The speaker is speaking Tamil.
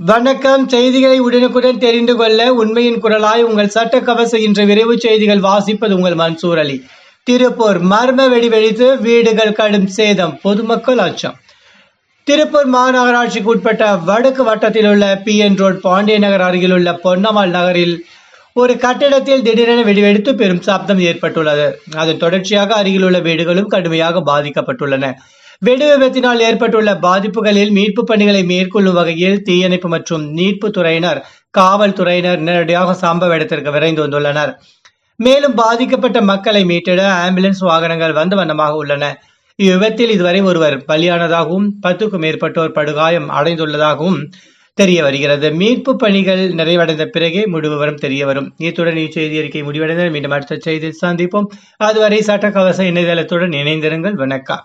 வணக்கம். செய்திகளை உடனுக்குடன் தெரிந்து கொள்ள உண்மையின் குரலாய் உங்கள் சட்டக்கவச இன்று விரைவு செய்திகள் வாசிப்பது உங்கள் மன்சூர் அலி. திருப்பூர் மர்ம வெடி வெடித்து வீடுகள் கடும் சேதம். பொதுமக்கள் அச்சம். திருப்பூர் மாநகராட்சிக்கு உட்பட்ட வடக்கு வட்டத்தில் உள்ள P N road Pandiya Nagar அருகில் உள்ள பொன்னம்மாள் நகரில் ஒரு கட்டிடத்தில் திடீரென வெடிவெடித்து பெரும் சப்தம் ஏற்பட்டுள்ளது. அதன் தொடர்ச்சியாக அருகிலுள்ள வீடுகளும் கடுமையாக பாதிக்கப்பட்டுள்ளன. வெடி விபத்தினால் ஏற்பட்டுள்ள பாதிப்புகளில் மீட்பு பணிகளை மேற்கொள்ளும் வகையில் தீயணைப்பு மற்றும் மீட்பு துறையினர் காவல்துறையினர் நேரடியாக சம்பவ இடத்திற்கு விரைந்து வந்துள்ளனர். மேலும் பாதிக்கப்பட்ட மக்களை மீட்டிட ஆம்புலன்ஸ் வாகனங்கள் வந்த வண்ணமாக உள்ளன. இவ்விபத்தில் இதுவரை ஒருவர் பலியானதாகவும் பத்துக்கும் மேற்பட்டோர் படுகாயம் அடைந்துள்ளதாகவும் தெரிய வருகிறது. மீட்பு பணிகள் நிறைவடைந்த பிறகே முடிவுவரும் விவரம் தெரிய வரும். இத்துடன் இச்செய்தி அறிக்கை முடிவடைந்த மீண்டும் அடுத்த செய்தி சந்திப்போம். அதுவரை சட்டக்கவச இணையதளத்துடன் இணைந்திருங்கள். வணக்கம்.